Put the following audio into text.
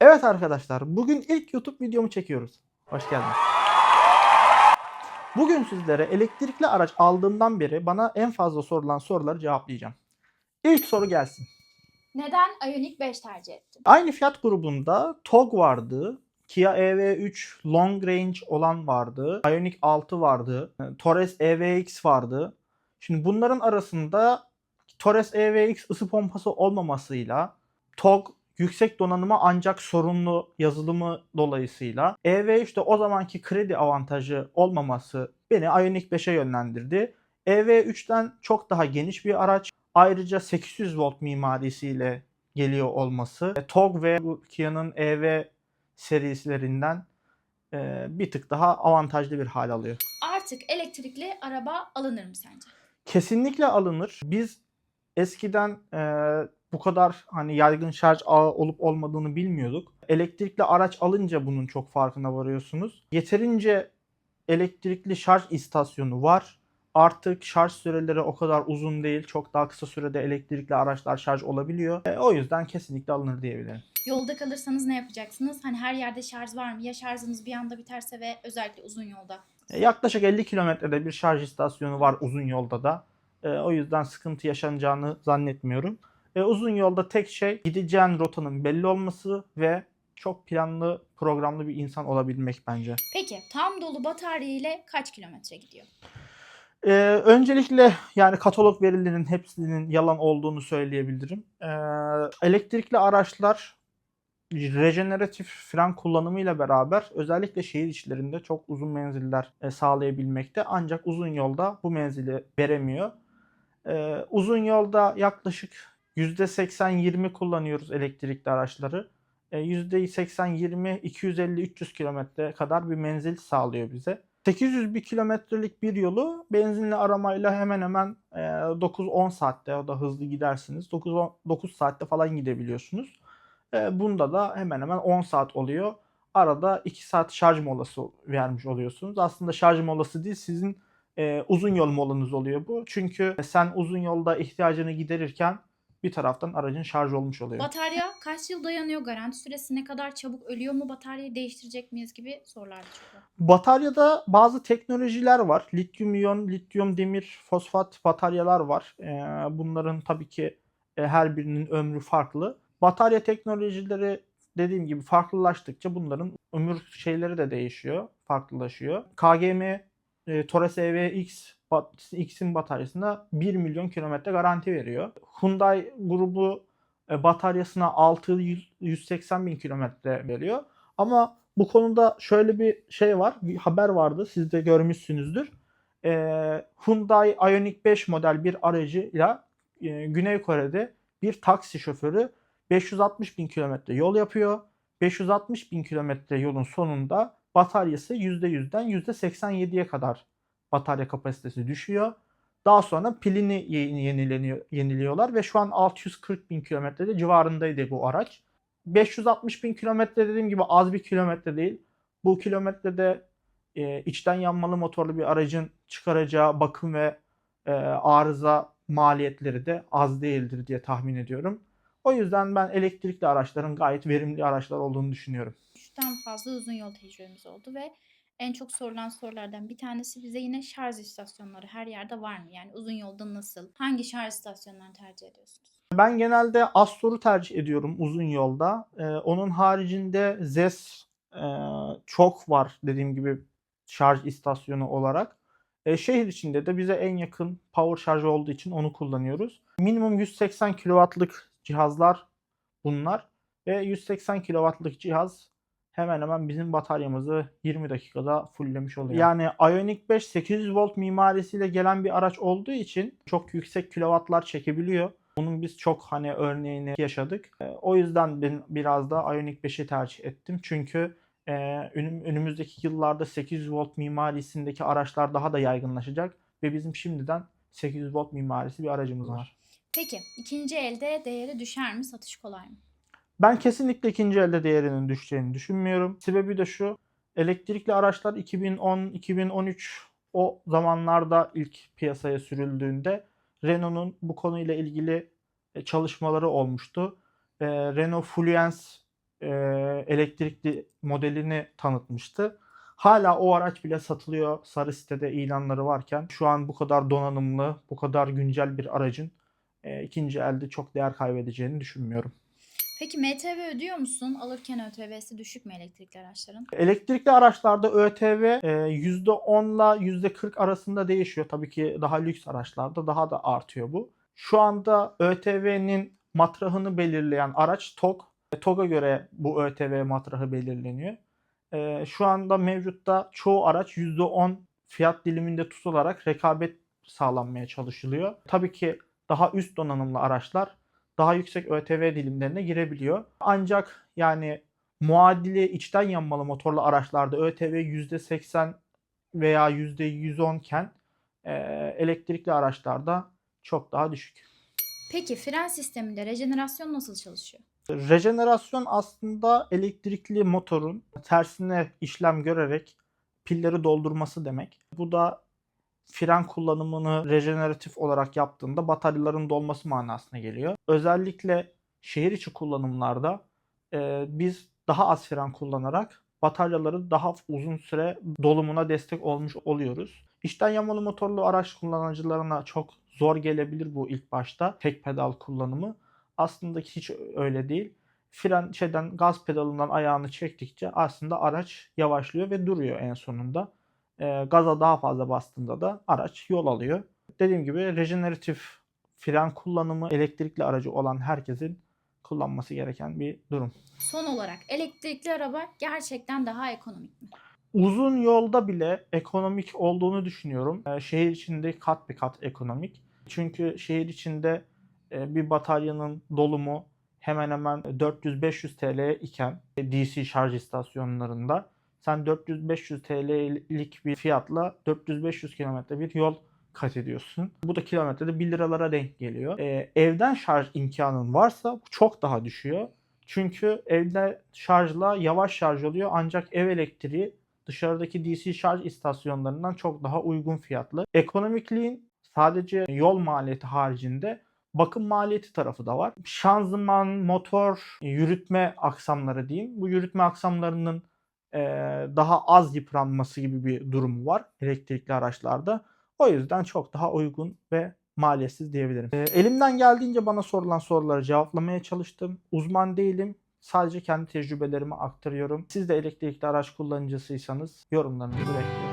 Evet arkadaşlar, bugün ilk YouTube videomu çekiyoruz. Hoş geldiniz. Bugün sizlere elektrikli araç aldığımdan beri bana en fazla sorulan soruları cevaplayacağım. İlk soru gelsin. Neden Ioniq 5 tercih ettin? Aynı fiyat grubunda TOG vardı. Kia EV3 Long Range olan vardı. Ioniq 6 vardı. Torres EVX vardı. Şimdi bunların arasında Torres EVX ısı pompası olmamasıyla TOG yüksek donanıma ancak sorunlu yazılımı dolayısıyla EV3'te o zamanki kredi avantajı olmaması beni Ioniq 5'e yönlendirdi. EV3'ten çok daha geniş bir araç. Ayrıca 800 volt mimarisiyle geliyor olması TOG ve Kia'nın EV serilerinden e, bir tık daha avantajlı bir hal alıyor. Artık elektrikli araba alınır mı sence? Kesinlikle alınır. Biz eskiden e, bu kadar hani yaygın şarj ağı olup olmadığını bilmiyorduk. Elektrikli araç alınca bunun çok farkına varıyorsunuz. Yeterince elektrikli şarj istasyonu var. Artık şarj süreleri o kadar uzun değil. Çok daha kısa sürede elektrikli araçlar şarj olabiliyor. E, o yüzden kesinlikle alınır diyebilirim. Yolda kalırsanız ne yapacaksınız? Hani her yerde şarj var mı? Ya şarjınız bir anda biterse ve özellikle uzun yolda. E, Yaklaşık 50 kilometrede bir şarj istasyonu var uzun yolda da. E, o yüzden sıkıntı yaşanacağını zannetmiyorum. E, uzun yolda tek şey gideceğin rotanın belli olması ve çok planlı, programlı bir insan olabilmek bence. Peki tam dolu batarya ile kaç kilometre gidiyor? E, öncelikle yani katalog verilerinin hepsinin yalan olduğunu söyleyebilirim. E, elektrikli araçlar rejeneratif fren kullanımıyla beraber özellikle şehir içlerinde çok uzun menziller e, sağlayabilmekte. Ancak uzun yolda bu menzili veremiyor. E, uzun yolda yaklaşık %80-20 kullanıyoruz elektrikli araçları. E, %80-20 250-300 kilometre kadar bir menzil sağlıyor bize. 800 bir kilometrelik bir yolu benzinli aramayla hemen hemen e, 9-10 saatte o da hızlı gidersiniz. 9-10 9 saatte falan gidebiliyorsunuz. E, bunda da hemen hemen 10 saat oluyor. Arada 2 saat şarj molası vermiş oluyorsunuz. Aslında şarj molası değil sizin e, uzun yol molanız oluyor bu. Çünkü sen uzun yolda ihtiyacını giderirken bir taraftan aracın şarj olmuş oluyor. Batarya kaç yıl dayanıyor? Garanti süresi ne kadar çabuk ölüyor mu? Bataryayı değiştirecek miyiz gibi sorular çıkıyor. Bataryada bazı teknolojiler var. Lityum iyon, lityum demir fosfat bataryalar var. Ee, bunların tabii ki e, her birinin ömrü farklı. Batarya teknolojileri dediğim gibi farklılaştıkça bunların ömür şeyleri de değişiyor, farklılaşıyor. KGM e, Torres EVX X'in bataryasına 1 milyon kilometre garanti veriyor. Hyundai grubu e, bataryasına 600 180 bin kilometre veriyor. Ama bu konuda şöyle bir şey var, bir haber vardı, siz de görmüşsünüzdür. E, Hyundai Ioniq 5 model bir aracıyla e, Güney Kore'de bir taksi şoförü 560 bin kilometre yol yapıyor. 560 bin kilometre yolun sonunda bataryası %100'den %87'ye kadar batarya kapasitesi düşüyor. Daha sonra pilini ye- yenileniyor, yeniliyorlar ve şu an 640 bin kilometrede civarındaydı bu araç. 560 bin kilometre dediğim gibi az bir kilometre değil. Bu kilometrede e, içten yanmalı motorlu bir aracın çıkaracağı bakım ve e, arıza maliyetleri de az değildir diye tahmin ediyorum. O yüzden ben elektrikli araçların gayet verimli araçlar olduğunu düşünüyorum. Üçten fazla uzun yol tecrübemiz oldu ve en çok sorulan sorulardan bir tanesi bize yine şarj istasyonları her yerde var mı? Yani uzun yolda nasıl? Hangi şarj istasyonlarını tercih ediyorsunuz? Ben genelde Astor'u tercih ediyorum uzun yolda. Ee, onun haricinde ZES e, çok var dediğim gibi şarj istasyonu olarak. E, şehir içinde de bize en yakın power şarjı olduğu için onu kullanıyoruz. Minimum 180 kW'lık cihazlar bunlar. Ve 180 kW'lık cihaz hemen hemen bizim bataryamızı 20 dakikada fulllemiş oluyor. Yani Ioniq 5 800 volt mimarisiyle gelen bir araç olduğu için çok yüksek kilovatlar çekebiliyor. Bunun biz çok hani örneğini yaşadık. E, O yüzden ben biraz da Ioniq 5'i tercih ettim. Çünkü e, önüm- önümüzdeki yıllarda 800 volt mimarisindeki araçlar daha da yaygınlaşacak ve bizim şimdiden 800 volt mimarisi bir aracımız var. Peki ikinci elde değeri düşer mi? Satış kolay mı? Ben kesinlikle ikinci elde değerinin düşeceğini düşünmüyorum. Sebebi de şu. Elektrikli araçlar 2010-2013 o zamanlarda ilk piyasaya sürüldüğünde Renault'un bu konuyla ilgili e, çalışmaları olmuştu. E, Renault Fluence e, elektrikli modelini tanıtmıştı. Hala o araç bile satılıyor. Sarı sitede ilanları varken şu an bu kadar donanımlı, bu kadar güncel bir aracın e, ikinci elde çok değer kaybedeceğini düşünmüyorum. Peki MTV ödüyor musun? Alırken ÖTV'si düşük mü elektrikli araçların? Elektrikli araçlarda ÖTV e, %10 ile %40 arasında değişiyor. Tabii ki daha lüks araçlarda daha da artıyor bu. Şu anda ÖTV'nin matrahını belirleyen araç TOG. TOG'a göre bu ÖTV matrahı belirleniyor. E, Şu anda mevcutta çoğu araç %10 fiyat diliminde tutularak rekabet sağlanmaya çalışılıyor. Tabii ki daha üst donanımlı araçlar daha yüksek ÖTV dilimlerine girebiliyor. Ancak yani muadili içten yanmalı motorlu araçlarda ÖTV %80 veya %110 iken e, elektrikli araçlarda çok daha düşük. Peki fren sisteminde rejenerasyon nasıl çalışıyor? Rejenerasyon aslında elektrikli motorun tersine işlem görerek pilleri doldurması demek. Bu da fren kullanımını rejeneratif olarak yaptığında bataryaların dolması manasına geliyor. Özellikle şehir içi kullanımlarda e, biz daha az fren kullanarak bataryaları daha uzun süre dolumuna destek olmuş oluyoruz. İçten yanmalı motorlu araç kullanıcılarına çok zor gelebilir bu ilk başta tek pedal kullanımı. Aslında hiç öyle değil. Fren şeyden gaz pedalından ayağını çektikçe aslında araç yavaşlıyor ve duruyor en sonunda. E, gaza daha fazla bastığında da araç yol alıyor. Dediğim gibi rejeneratif fren kullanımı elektrikli aracı olan herkesin kullanması gereken bir durum. Son olarak elektrikli araba gerçekten daha ekonomik mi? Uzun yolda bile ekonomik olduğunu düşünüyorum. Ee, Şehir içinde kat bir kat ekonomik. Çünkü şehir içinde e, bir bataryanın dolumu hemen hemen 400-500 TL iken DC şarj istasyonlarında sen 400-500 TL'lik bir fiyatla 400-500 kilometre bir yol kat ediyorsun. Bu da kilometrede 1 liralara denk geliyor. Ee, evden şarj imkanın varsa bu çok daha düşüyor. Çünkü evde şarjla yavaş şarj oluyor ancak ev elektriği dışarıdaki DC şarj istasyonlarından çok daha uygun fiyatlı. Ekonomikliğin sadece yol maliyeti haricinde bakım maliyeti tarafı da var. Şanzıman, motor, yürütme aksamları diyeyim. Bu yürütme aksamlarının e, daha az yıpranması gibi bir durumu var elektrikli araçlarda. O yüzden çok daha uygun ve maliyetsiz diyebilirim. E, elimden geldiğince bana sorulan soruları cevaplamaya çalıştım. Uzman değilim. Sadece kendi tecrübelerimi aktarıyorum. Siz de elektrikli araç kullanıcısıysanız yorumlarınızı bekliyorum.